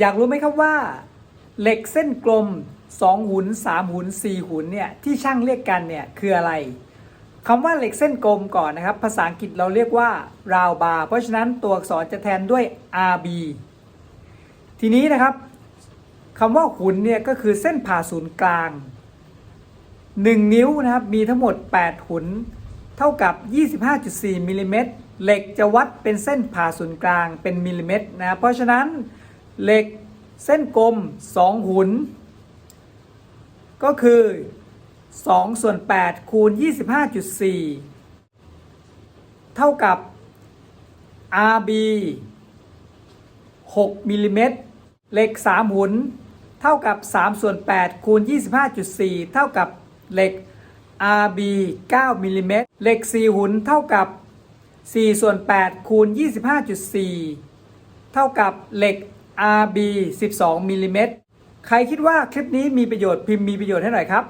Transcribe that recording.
อยากรู้ไหมครับว่า เหล็กเส้นกลม 2 หุน 3 หุน 4 หุนเนี่ยที่ช่างเรียกกันเนี่ยคืออะไรคำว่าเหล็กเส้นกลมก่อนนะครับ ภาษาอังกฤษเราเรียกว่า round bar เพราะฉะนั้นตัวอักษรจะแทนด้วย RB ทีนี้นะครับคำว่าหุนเนี่ยก็คือเส้นผ่าศูนย์กลาง 1 นิ้วนะครับมีทั้งหมด 8 หุน เท่ากับ 25.4มิลลิเมตรเหล็กจะวัดเป็นเส้นผ่าศูนย์กลางเป็นมิลลิเมตรนะเพราะฉะนั้น เหล็กเส้นกลม 2 หุน ก็คือ 2 ส่วน 8 คูณ 25.4 เท่ากับ RB 6มิลลิเมตรเหล็ก 3 หุน เท่ากับ 3 ส่วน 8 คูณ 25.4 เท่ากับเหล็ก RB 9มิลลิเมตรเหล็ก 4 หุน เท่ากับ 4 ส่วน 8 คูณ 25.4 เท่ากับเหล็ก RB 12มิลลิเมตรใครคิดว่าคลิปนี้มีประโยชน์พิมพ์มีประโยชน์ให้หน่อยครับ